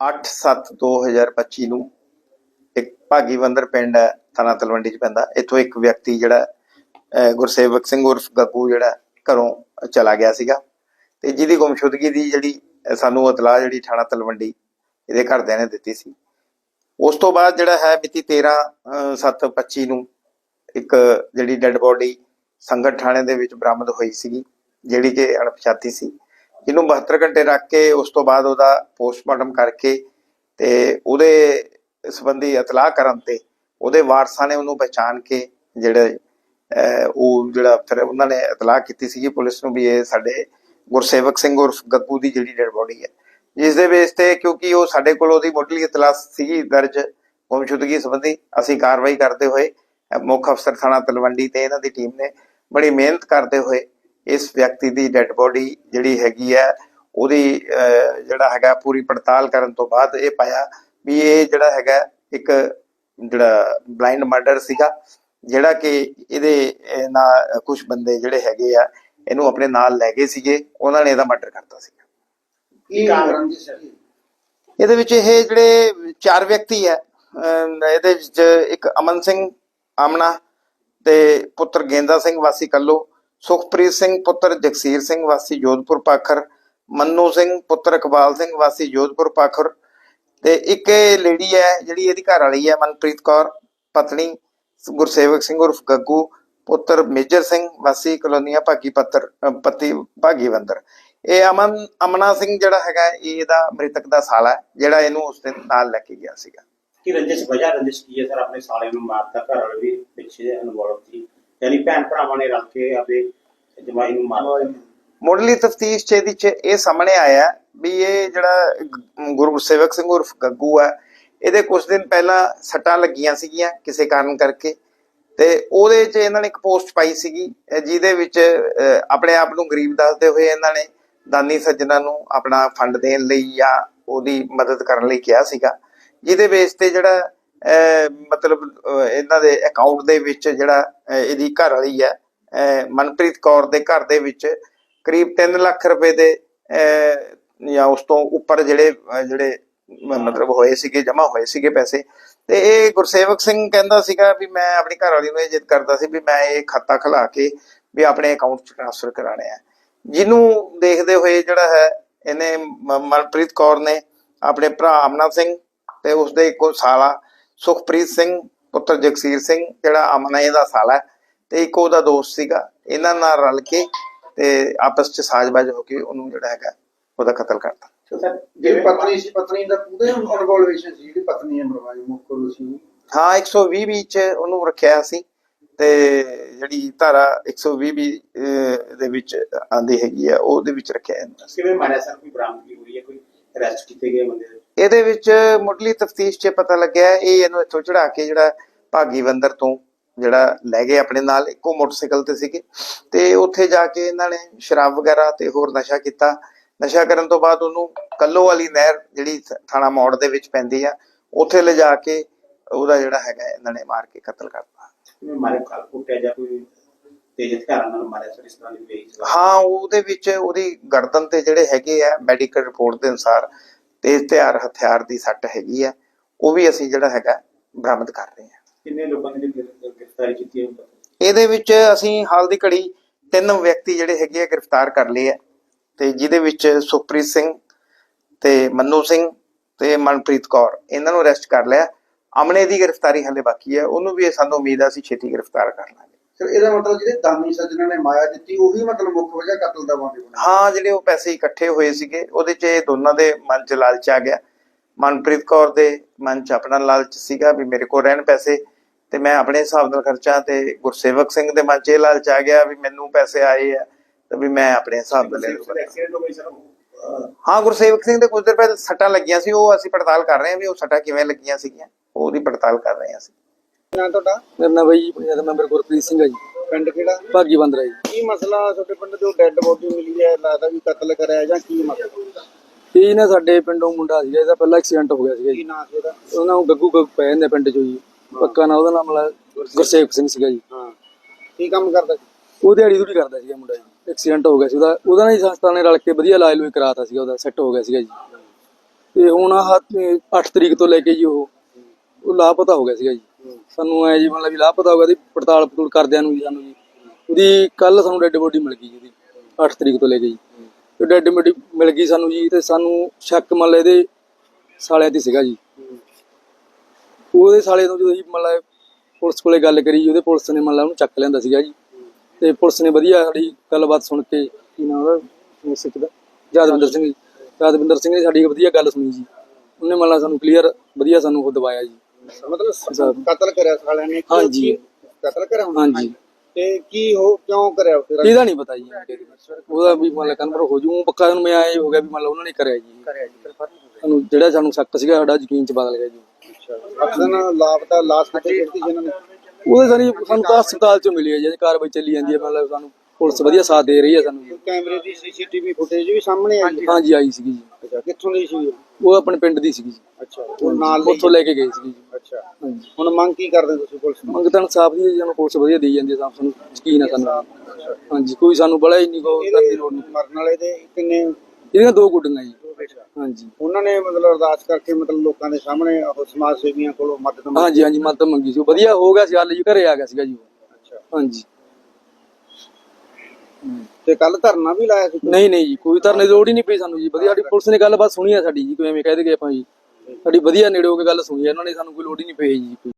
8/7/2025 ਨੂੰ ਇੱਕ ਭਾਗੀਵੰਦਰ ਪਿੰਡ ਹੈ, ਥਾਣਾ ਤਲਵੰਡੀ ਚ ਪੈਂਦਾ। ਇੱਥੋਂ ਇੱਕ ਵਿਅਕਤੀ ਜਿਹੜਾ ਗੁਰਸੇਵਕ ਸਿੰਘ ਉਰਫ ਗੱਗੂ ਜਿਹੜਾ ਘਰੋਂ ਚਲਾ ਗਿਆ ਸੀਗਾ। ਤੇ ਜਿਹਦੀ ਗੁੰਮਸ਼ੁਦਗੀ ਦੀ ਜਿਹੜੀ ਸਾਨੂੰ ਇਤਲਾਹ ਜਿਹੜੀ ਥਾਣਾ ਤਲਵੰਡੀ ਇਹਦੇ ਘਰਦਿਆਂ ਨੇ ਦਿੱਤੀ ਸੀ। ਉਸ ਤੋਂ ਬਾਅਦ ਜਿਹੜਾ ਹੈ, ਮਿਤੀ 13/7/25 ਨੂੰ ਇੱਕ ਜਿਹੜੀ ਡੈੱਡ ਬੋਡੀ ਸੰਗਤ ਥਾਣੇ ਦੇ ਵਿੱਚ ਬਰਾਮਦ ਹੋਈ ਸੀਗੀ, ਜਿਹੜੀ ਕਿ ਅਣਪਛਾਤੀ ਸੀ। ਜਿਹਨੂੰ 72 ਘੰਟੇ ਰੱਖ ਕੇ ਉਸ ਤੋਂ ਬਾਅਦ ਉਹਦਾ ਪੋਸਟਮਾਰਟਮ ਕਰਕੇ ਤੇ ਉਹਦੇ ਸੰਬੰਧੀ ਇਤਲਾਹ ਕਰਨ ਤੇ ਉਹਦੇ ਵਾਰਸਾਂ ਨੇ ਉਹਨੂੰ ਪਛਾਣ ਕੇ ਜਿਹੜੇ ਉਹ ਜਿਹੜਾ ਫਿਰ ਉਹਨਾਂ ਨੇ ਇਤਲਾਹ ਕੀਤੀ ਸੀਗੀ ਪੁਲਿਸ ਨੂੰ ਵੀ ਇਹ ਸਾਡੇ ਗੁਰਸੇਵਕ ਸਿੰਘ ਉਰਫ ਗੱਗੂ ਦੀ ਜਿਹੜੀ ਡੈਡ ਬੋਡੀ ਹੈ। ਜਿਸ ਦੇ ਬੇਸ ਤੇ ਕਿਉਂਕਿ ਉਹ ਸਾਡੇ ਕੋਲ ਉਹਦੀ ਮੁੱਢਲੀ ਇਤਲਾਹ ਸੀਗੀ ਦਰਜ ਗੁੰਮਸ਼ੁਦਗੀ ਸੰਬੰਧੀ, ਅਸੀਂ ਕਾਰਵਾਈ ਕਰਦੇ ਹੋਏ ਮੁੱਖ ਅਫਸਰ ਥਾਣਾ ਤਲਵੰਡੀ ਤੇ ਇਹਨਾਂ ਦੀ ਟੀਮ ਨੇ ਬੜੀ ਮਿਹਨਤ ਕਰਦੇ ਹੋਏ ਇਸ ਵਿਅਕਤੀ ਦੀ ਡੈੱਡ ਬੋਡੀ ਜਿਹੜੀ ਹੈਗੀ ਹੈ ਉਹਦੀ ਜਿਹੜਾ ਹੈਗਾ ਪੂਰੀ ਪੜਤਾਲ ਕਰਨ ਤੋਂ ਬਾਅਦ ਇਹ ਪਾਇਆ ਵੀ ਇਹ ਜਿਹੜਾ ਹੈਗਾ ਇੱਕ ਜਿਹੜਾ ਬਲਾਈਂਡ ਮਰਡਰ ਸੀਗਾ ਜਿਹੜਾ ਕਿ ਇਹਦੇ ਨਾਲ ਕੁਝ ਬੰਦੇ ਜਿਹੜੇ ਹੈਗੇ ਆ ਇਹਨੂੰ ਆਪਣੇ ਨਾਲ ਲੈ ਗਏ ਸੀਗੇ ਉਹਨਾਂ ਨੇ ਇਹਦਾ ਮਰਡਰ ਕਰਤਾ ਸੀਗਾ। ਕੀ ਕਾਰਨ ਜੀ ਸਰ? ਇਹਦੇ ਵਿੱਚ ਇਹ ਜਿਹੜੇ ਚਾਰ ਵਿਅਕਤੀ ਹੈ ਇਹਦੇ ਵਿੱਚ ਇੱਕ ਅਮਨ ਸਿੰਘ ਆਮਣਾ ਤੇ ਪੁੱਤਰ ਗੇਂਦਾ ਸਿੰਘ ਵਾਸੀ ਕੱਲੋ ਸੁਖਪ੍ਰੀਤ ਸਿੰਘ ਪੁੱਤਰ ਜਗਸੀਰ ਸਿੰਘ ਵਾਸੀ ਜੋਧਪੁਰ ਪਾਖਰ ਮੰਨੂ ਸਿੰਘ ਪੁੱਤਰ ਇਕਬਾਲ ਸਿੰਘ ਵਾਸੀ ਜੋਧਪੁਰ ਪਾਖਰ ਤੇ ਇੱਕ ਲੇਡੀ ਹੈ ਜਿਹੜੀ ਇਹਦੀ ਘਰ ਵਾਲੀ ਹੈ ਮਨਪ੍ਰੀਤ ਕੌਰ ਪਤਨੀ ਗੁਰਸੇਵਕ ਸਿੰਘ ਉਰਫ ਗੱਗੂ ਪੁੱਤਰ ਮੇਜਰ ਸਿੰਘ ਵਾਸੀ ਕਲੋਨੀਆ ਭਾਗੀ ਪੱਤਰ ਅ, ਪਤੀ ਭਾਗੀਵੰਦਰ। ਇਹ ਅਮਨ ਅਮਨਾ ਸਿੰਘ ਜਿਹੜਾ ਹੈਗਾ ਇਹ ਇਹਦਾ ਮ੍ਰਿਤਕ ਦਾ ਸਾਲਾ ਹੈ ਜਿਹੜਾ ਇਹਨੂੰ ਉਸ ਦਿਨ ਨਾਲ ਲੈ ਕੇ ਗਿਆ ਸੀਗਾ। ਕਿ ਰੰਜਿਸ਼ ਵਜ੍ਹਾ ਰੰਜਿਸ਼ ਕੀ ਹੈ ਸਰ? ਆਪਣੇ ਸਾਲੇ ਨੂੰ ਮਾਰਤਾ ਘਰ ਵਾਲੇ ਵੀ ਪਿੱਛੇ ਇਨਵੋਲਵ ਸੀ। ਯਾਨੀ ਭੈਣ ਭਰਾਵਾਂ ਨੇ ਰਲ ਕੇ ਆਪਦੇ ਜਮਾਈ ਨੂੰ ਮਾਰਤਾ ਮੁੱਢਲੀ ਤਫਤੀਸ਼ ਚ ਇਹਦੀ ਚ ਇਹ ਸਾਹਮਣੇ ਆਇਆ ਵੀ ਇਹ ਜਿਹੜਾ ਗੁਰੂ ਸੇਵਕ ਸਿੰਘ ਉਰਫ ਗੱਗੂ ਹੈ ਇਹਦੇ ਕੁਝ ਦਿਨ ਪਹਿਲਾਂ ਸੱਟਾਂ ਲੱਗੀਆਂ ਸੀਗੀਆਂ ਕਿਸੇ ਕਾਰਨ ਕਰਕੇ ਤੇ ਉਹਦੇ 'ਚ ਇਹਨਾਂ ਨੇ ਇੱਕ ਪੋਸਟ ਪਾਈ ਸੀਗੀ ਜਿਹਦੇ ਵਿੱਚ ਆਪਣੇ ਆਪ ਨੂੰ ਗਰੀਬ ਦੱਸਦੇ ਹੋਏ ਇਹਨਾਂ ਨੇ ਦਾਨੀ ਸੱਜਣਾ ਨੂੰ ਆਪਣਾ ਫੰਡ ਦੇਣ ਲਈ ਜਾਂ ਉਹਦੀ ਮਦਦ ਕਰਨ ਲਈ ਕਿਹਾ ਸੀਗਾ। ਜਿਹਦੇ ਬੇਸ ਤੇ ਜਿਹੜਾ ਮਤਲਬ ਇਹਨਾਂ ਦੇ ਅਕਾਊਂਟ ਦੇ ਵਿੱਚ ਜਿਹੜਾ ਇਹਦੀ ਘਰ ਵਾਲੀ ਹੈ ਅਹ, ਮਨਪ੍ਰੀਤ ਕੌਰ ਦੇ ਘਰ ਦੇ ਵਿੱਚ ਕਰੀਬ 3 ਲੱਖ ਰੁਪਏ ਦੇ ਅਹ, ਜਾਂ ਉਸ ਤੋਂ ਉੱਪਰ ਜਿਹੜੇ ਜਿਹੜੇ ਮਤਲਬ ਹੋਏ ਸੀਗੇ ਜਮ੍ਹਾਂ ਹੋਏ ਸੀਗੇ ਪੈਸੇ। ਤੇ ਇਹ ਗੁਰਸੇਵਕ ਸਿੰਘ ਕਹਿੰਦਾ ਸੀਗਾ ਵੀ ਮੈਂ ਆਪਣੀ ਘਰ ਵਾਲੀ ਨੂੰ ਇਹ ਜਿੱਦ ਕਰਦਾ ਸੀ ਵੀ ਮੈਂ ਇਹ ਖਾਤਾ ਖੁਲਾ ਕੇ ਵੀ ਆਪਣੇ ਅਕਾਊਂਟ 'ਚ ਟ੍ਰਾਂਸਫਰ ਕਰਾਣੇ ਆ। ਜਿਹਨੂੰ ਦੇਖਦੇ ਹੋਏ ਜਿਹੜਾ ਹੈ ਇਹਨੇ ਮਨਪ੍ਰੀਤ ਕੌਰ ਨੇ ਆਪਣੇ ਭਰਾ ਅਮਨਾ ਸਿੰਘ ਤੇ ਉਸਦੇ ਇੱਕੋ ਸਾਲਾ ਸੁਖਪ੍ਰੀਤ ਸਿੰਘ ਪੁੱਤਰ ਜਗਸੀਰ ਸਿੰਘ ਜਿਹੜਾ ਅਮਨਾ ਇਹਦਾ ਸਾਲਾ ਹੈ, ਤੇ ਇੱਕ ਉਹਦਾ ਦੋਸਤ ਸੀਗਾ। ਇਹਨਾਂ ਨਾਲ ਰਲ ਕੇ ਤੇ ਆਪਸ 'ਚ ਸਾਜ਼ਬਾਜ਼ ਹੋ ਕੇ ਉਹਨੂੰ ਜਿਹੜਾ ਹੈਗਾ ਉਹਦਾ ਕਤਲ ਕਰਤਾ। ਸੋ ਸਰ ਜਿਹੜੀ ਪਤਨੀ ਸੀ ਪਤਨੀ ਦਾ ਪੂਰੇ ਇਨਵੋਲਵੇਸ਼ਨ ਸੀ ਜਿਹੜੀ ਪਤਨੀ ਹੈ ਮਰਵਾਈ ਮੁੱਖ ਕਰੂ ਸੀ ਹਾਂ 120 ਵਿੱਚ ਉਹਨੂੰ ਰੱਖਿਆ ਸੀ ਤੇ ਜਿਹੜੀ ਧਾਰਾ 120 ਵੀ ਦੇ ਵਿੱਚ ਆਂਦੀ ਹੈਗੀ ਆ ਉਹਦੇ ਵਿੱਚ ਰੱਖਿਆ ਜਾਂਦਾ ਕਿਵੇਂ ਮਾਰਿਆ ਸਰ? ਕੋਈ ਬਰਾਮਦਗੀ ਹੋਈ ਹੈ? ਕੋਈ ਅਰੈਸਟ ਕੀਤੇ ਗਏ ਬੰਦੇ? ਦੇ ਇਹਦੇ ਵਿੱਚ ਮੁੱਢਲੀ ਤਫਤੀਸ਼ 'ਚ ਪਤਾ ਲੱਗਿਆ ਇਹ ਇਹਨੂੰ ਇੱਥੋਂ ਚੜਾ ਕੇ ਜਿਹੜਾ ਭਾਗੀਵੰਦਰ ਤੋਂ ਜਿਹੜਾ ਲੈ ਗਏ ਆਪਣੇ ਨਾਲ ਇੱਕੋ ਮੋਟਰਸਾਈਕਲ ਤੇ ਸੀਗੇ। ਤੇ ਉੱਥੇ ਜਾ ਕੇ ਇਹਨਾਂ ਨੇ ਸ਼ਰਾਬ ਵਗੈਰਾ ਤੇ ਹੋਰ ਨਸ਼ਾ ਕੀਤਾ। ਨਸ਼ਾ ਕਰਨ ਤੋਂ ਬਾਅਦ ਉਹਨੂੰ ਕੱਲੋ ਵਾਲੀ ਨਹਿਰ ਜਿਹੜੀ ਥਾਣਾ ਮੋੜ ਦੇ ਵਿੱਚ ਪੈਂਦੀ ਆ ਉੱਥੇ ਲਿਜਾ ਕੇ ਉਹਦਾ ਜਿਹੜਾ ਹੈਗਾ ਇਹਨਾਂ ਨੇ ਮਾਰ ਕੇ ਕਤਲ ਕਰਤਾ ਮਾਰੇ ਕਾਲ ਕੁੱਟਿਆ ਜਾਂ ਕੋਈ ਤੇਜ਼ ਹਥਿਆਰਾਂ ਨਾਲ ਮਾਰਿਆ ਸਰ ਇਸ ਤਰ੍ਹਾਂ ਦੀ ਵੇਚ ਹਾਂ ਉਹਦੇ ਵਿੱਚ ਉਹਦੀ ਗਰਦਨ ਤੇ ਜਿਹੜੇ ਹੈਗੇ ਆ ਮੈਡੀਕਲ ਰਿਪੋਰਟ ਦੇ ਅਨੁਸਾਰ ਤੇਜ਼ ਧਾਰ ਹਥਿਆਰ ਦੀ ਸੱਟ ਹੈਗੀ ਆ ਉਹ ਵੀ ਅਸੀਂ ਜਿਹੜਾ ਹੈਗਾ ਬਰਾਮਦ ਕਰ ਰਹੇ ਹਾਂ। ਕਿੰਨੇ ਲੋਕਾਂ ਨੇ ਗ੍ਰਿਫਤਾਰੀ ਕੀਤੀ ਹੈ ਇਹਦੇ ਵਿੱਚ ਅਸੀਂ ਹਾਲ ਦੀ ਘੜੀ ਤਿੰਨ ਵਿਅਕਤੀ ਜਿਹੜੇ ਹੈਗੇ ਆ ਗ੍ਰਿਫਤਾਰ ਕਰ ਲਏ ਆ ਤੇ ਜਿਹਦੇ ਵਿੱਚ ਸੁਖਪ੍ਰੀਤ ਸਿੰਘ ਤੇ ਮੰਨੂ ਸਿੰਘ ਤੇ ਮਨਪ੍ਰੀਤ ਕੌਰ ਇਹਨਾਂ ਨੂੰ ਅਰੈਸਟ ਕਰ ਲਿਆ। ਅਮਨੇ ਦੀ ਗ੍ਰਿਫਤਾਰੀ ਹਲੇ ਬਾਕੀ ਹੈ ਉਹਨੂੰ ਵੀ ਸਾਨੂੰ ਉਮੀਦ ਆ ਅਸੀਂ ਛੇਤੀ ਗ੍ਰਿਫਤਾਰ ਕਰ ਲਾਂਗੇ। ਫਿਰ ਇਹਦਾ ਮਤਲਬ ਜਿਹੜੇ ਦਾਨੀ ਸੱਜਣਾ ਨੇ ਮਾਇਆ ਦਿੱਤੀ ਉਹੀ ਮਤਲਬ ਮੁੱਖ ਵਜ੍ਹਾ ਕਤਲ ਦਾ ਵਾਂਗੇ ਬਣਾ ਹਾਂ ਜਿਹੜੇ ਉਹ ਪੈਸੇ ਇਕੱਠੇ ਹੋਏ ਸੀਗੇ ਉਹਦੇ 'ਚ ਇਹ ਦੋਨਾਂ ਦੇ ਮਨ 'ਚ ਲਾਲਚ ਆ ਗਿਆ। ਮਨਪ੍ਰੀਤ ਕੌਰ ਦੇ ਮਨ 'ਚ ਆਪਣਾ ਲਾਲਚ ਸੀਗਾ ਵੀ ਮੇਰੇ ਕੋਲ ਰਹਿਣ ਪੈਸੇ ਤੇ ਮੈਂ ਆਪਣੇ ਹਿਸਾਬ ਨਾਲ ਖਰਚਾ ਤੇ ਗੁਰਸੇਵਕ ਸਿੰਘ ਦੇ ਮਨ 'ਚ ਇਹ ਲਾਲਚ ਆ ਗਿਆ ਵੀ ਮੈਨੂੰ ਪੈਸੇ ਆਏ ਆ ਤੇ ਵੀ ਮੈਂ ਆਪਣੇ ਹਿਸਾਬ ਨਾਲ ਲੈ ਸਰ ਹਾਂ ਗੁਰਸੇਵਕ ਸਿੰਘ ਦੇ ਕੁਝ ਦਿਨ ਪਹਿਲਾਂ ਸੱਟਾਂ ਲੱਗੀਆਂ ਸੀ ਉਹ ਅਸੀਂ ਪੜਤਾਲ ਕਰ ਰਹੇ ਹਾਂ ਵੀ ਉਹ ਸੱਟਾਂ ਕਿਵੇਂ ਲੱਗੀਆਂ ਸੀਗੀਆਂ ਉਹਦੀ ਪੜਤਾਲ ਕਰ ਰਹੇ ਹਾਂ ਅਸੀਂ। ਨਾਂ ਤੁਹਾਡਾ? ਮੇਰਾ ਨਾਮ ਬਾਈ ਪੰਚਾਇਤ ਮੈਂਬਰ ਗੁਰਪ੍ਰੀਤ ਸਿੰਘ ਹੈ ਜੀ। ਪਿੰਡ ਕਿਹੜਾ? ਭਾਗੀ ਬੰਦਰਾ ਜੀ। ਕੀ ਮਸਲਾ ਤੁਹਾਡੇ ਪਿੰਡ ਜੋ ਡੈੱਡ ਬੋਡੀ ਮਿਲੀ ਹੈ? ਲੱਗਦਾ ਵੀ ਕਤਲ ਕਰਿਆ ਜਾਂ ਕੀ ਮਸਲਾ? ਇਹ ਨਾ ਸਾਡੇ ਪਿੰਡੋਂ ਮੁੰਡਾ ਸੀਗਾ ਇਹਦਾ ਪਹਿਲਾਂ ਐਕਸੀਡੈਂਟ ਹੋ ਗਿਆ ਸੀਗਾ ਕੀ ਜੀ ਨਾਂ ਸੀ ਉਹਦਾ ਨਾਮ ਗੱਗੂ ਗੱਗ ਪੈ ਜਾਂਦੇ ਪਿੰਡ ਚੋਂ ਜੀ। ਪੱਕਾ ਨਾਂ ਉਹਦਾ ਨਾਮ ਲਾ ਗੁਰਸੇਵਕ ਸਿੰਘ ਸੀਗਾ ਜੀ। ਹਾਂ। ਕੀ ਕੰਮ ਕਰਦਾ ਸੀ? ਉਹ ਦਿਹਾੜੀ ਦੂੜੀ ਕਰਦਾ ਸੀਗਾ ਮੁੰਡਾ ਜੀ। ਐਕਸੀਡੈਂਟ ਹੋ ਗਿਆ ਸੀ ਉਹਦਾ। ਉਹਦਾ ਨਾ ਜੀ ਸੰਸਥਾ ਨੇ ਰਲ ਕੇ ਵਧੀਆ ਇਲਾਜ ਲੂਈ ਕਰਾਤਾ ਸੀਗਾ ਉਹਦਾ ਸੈੱਟ ਹੋ ਗਿਆ ਸੀਗਾ ਜੀ। ਤੇ ਹੁਣ ਆਹ 8 ਤਰੀਕ ਤੋਂ ਲੈ ਕੇ ਜੀ ਉਹ। ਉਹ ਲਾਪਤਾ ਹੋ ਗਿਆ ਸੀਗਾ ਜੀ। ਸਾਨੂੰ ਐ ਜੀ ਮਤਲਬ ਵੀ ਲਾਪਤਾ ਹੋ ਗਿਆ ਦੀ ਪੜਤਾਲ ਪੜਤੂਲ ਕਰਦਿਆਂ ਨੂੰ ਜੀ ਸਾਨੂੰ ਜੀ। ਉਹਦੀ ਕੱਲ ਸਾਨੂੰ ਡੈੱਡ ਬੋਡੀ ਮਿਲ ਗਈ ਜੀ ਉਹਦੀ 8 ਤਰੀਕ ਤੋਂ ਲੈ ਕੇ ਜੀ। ਤੇ ਡੈੱਡ ਬੋਡੀ ਮਿਲ ਗਈ ਸਾਨੂੰ ਜੀ ਤੇ ਸਾਨੂੰ ਸ਼ੱਕ ਮਤਲਬ ਇਹਦੇ ਸਾਲਿਆਂ ਤੇ ਸੀਗਾ ਜੀ। ਉਹਦੇ ਸਾਲੇ ਤੋਂ ਜਦੋਂ ਜੀ ਮਤਲਬ ਪੁਲਿਸ ਕੋਲੇ ਗੱਲ ਕਰੀ ਉਹਦੇ ਪੁਲਿਸ ਨੇ ਮਤਲਬ ਉਹਨੂੰ ਚੱਕ ਲੈਂਦਾ ਸੀਗਾ ਜੀ। ਤੇ ਪੁਲਿਸ ਨੇ ਵਧੀਆ ਸਾਡੀ ਗੱਲਬਾਤ ਸੁਣ ਕੇ, ਕੀ ਨਾਮ ਉਹਦਾ? ਸਿੱਖ ਦਾ ਯਾਦਵਿੰਦਰ ਸਿੰਘ ਜੀ। ਯਾਦਵਿੰਦਰ ਸਿੰਘ ਨੇ ਸਾਡੀ ਵਧੀਆ ਗੱਲ ਸੁਣੀ ਜੀ। ਉਹਨੇ ਮਤਲਬ ਸਾਨੂੰ ਕਲੀਅਰ ਵਧੀਆ ਸਾਨੂੰ ਉਹ ਦਵਾਇਆ ਜੀ। ਮਤਲਬ ਕਤਲ ਕਰਿਆ ਸਾਲਿਆਂ ਨੇ ਕੀ- ਹਾਂਜੀ। ਕਤਲ ਕਰਿਆ ਉਹਨਾਂ ਨੇ? ਹਾਂਜੀ। ਤੇ ਕੀ ਹੋ ਕਿਉਂ ਕਰਿਆ ਫਿਰ? ਇਹਦਾ ਨਹੀਂ ਪਤਾ ਜੀ ਉਹਦਾ ਵੀ ਮਤਲਬ ਕਨਫਰ ਹੋ ਜੂ ਪੱਕਾ ਨੂੰ ਮੈਂ ਆਏ ਹੋ ਗਿਆ ਵੀ ਮਤਲਬ ਉਹਨਾਂ ਨੇ ਕਰਿਆ ਜੀ। ਕਰਿਆ ਜੀ ਸਾਨੂੰ ਜਿਹੜਾ ਸਾਨੂੰ ਸ਼ੱਕ ਸੀਗਾ ਸਾਡਾ ਯਕੀਨ ਚ ਬਦਲ ਗਿਆ ਜੀ। ਅਕਸਰ ਲਾਪਤਾ ਲਾਸ਼ ਕਿੱਥੇ ਕਿੱਥੇ ਜਿਨ੍ਹਾਂ ਨੇ? ਉਹਦੇ ਸਾਰੀ ਸਾਨੂੰ ਤਾਂ ਹਸਪਤਾਲ ਚੋਂ ਮਿਲੀ ਹੈ ਜੀ ਕਾਰਵਾਈ ਚੱਲੀ ਜਾਂਦੀ ਹੈ ਮਤਲਬ ਸਾਨੂੰ। ਪੁਲਿਸ ਵਧੀਆ ਸਾਥ ਦੇ ਰਹੀ ਹੈ ਸਾਨੂੰ। ਜੀ। ਕੈਮਰੇ ਦੀ ਸੀਸੀਟੀਵੀ ਫੁਟੇਜ ਵੀ ਸਾਹਮਣੇ ਆਈ ਹੈ? ਹਾਂਜੀ ਆਈ ਸੀਗੀ ਜੀ। ਅੱਛਾ ਕਿੱਥੋਂ ਦੀ ਸੀ ਉਹ ਆਪਣੇ ਪਿੰਡ ਦੀ ਸੀਗੀ ਜੀ। ਅੱਛਾ ਉਹ ਨਾਲ ਲਈ ਉੱਥੋਂ ਲੈ ਕੇ ਗਏ ਸੀਗੀ ਜੀ। ਅੱਛਾ। ਹਾਂਜੀ। ਹੁਣ ਮੰਗ ਕੀ ਕਰਦੇ ਤੁਸੀਂ ਪੁਲਿਸ ਨੂੰ? ਮੰਗ ਤਾਂ ਇਨਸਾਫ ਦੀ ਹੈ ਜੀ, ਸਾਨੂੰ ਪੁਲਿਸ ਵਧੀਆ ਦੇਈ ਜਾਂਦੀ ਹੈ ਸਾਨੂੰ ਸਾਨੂੰ ਯਕੀਨ ਹੈ ਸਾਨੂੰ। ਹਾਂਜੀ ਕੋਈ ਸਾਨੂੰ ਬੜਾ ਹੀ ਨਹੀਂ ਕੋ ਕਰਨ ਦੀ ਲੋੜ ਨਹੀਂ। ਮਰਨ ਵਾਲੇ ਦੇ ਕਿੰਨੇ? ਇਹਦੀਆਂ ਦੋ ਗੁੱਡੀਆਂ ਜੀ। ਹਾਂਜੀ। ਉਹਨਾਂ ਨੇ ਮਤਲਬ ਅਰਦਾਸ ਕਰਕੇ ਮਤਲਬ ਲੋਕਾਂ ਦੇ ਸਾਹਮਣੇ ਉਹ ਸਮਾਜ ਸੇਵੀਆਂ ਕੋਲੋਂ ਮਦਦ ਮੰਗੀ? ਹਾਂਜੀ ਹਾਂਜੀ ਮਦਦ ਮੰਗੀ ਸੀ। ਉਹ ਵਧੀਆ ਹੋ ਗਿਆ ਸੀ ਹੱਲ ਜੀ ਘਰੇ ਆ ਗਿਆ ਸੀਗਾ ਜੀ ਉਹ। ਅੱਛਾ। ਹਾਂਜੀ। ਤੇ ਕੱਲ ਧਰਨਾ ਵੀ ਲਾਇਆ ਸੀ ਨਹੀਂ ਨਹੀਂ ਜੀ ਕੋਈ ਧਰਨੇ ਦੀ ਲੋੜ ਹੀ ਨਹੀਂ ਪਈ ਸਾਨੂੰ ਜੀ। ਵਧੀਆ ਸਾਡੀ ਪੁਲਿਸ ਨੇ ਗੱਲਬਾਤ ਸੁਣੀ ਆ ਸਾਡੀ ਜੀ ਕੋਈ ਐਵੇਂ ਕਹਿ ਦੇ ਆਪਾਂ ਜੀ। ਸਾਡੀ ਵਧੀਆ ਨੇੜੇ ਹੋ ਕੇ ਗੱਲ ਸੁਣੀ ਆ ਇਹਨਾਂ ਨੇ ਸਾਨੂੰ ਕੋਈ ਲੋੜ ਹੀ ਨਹੀਂ ਪਈ ਜੀ।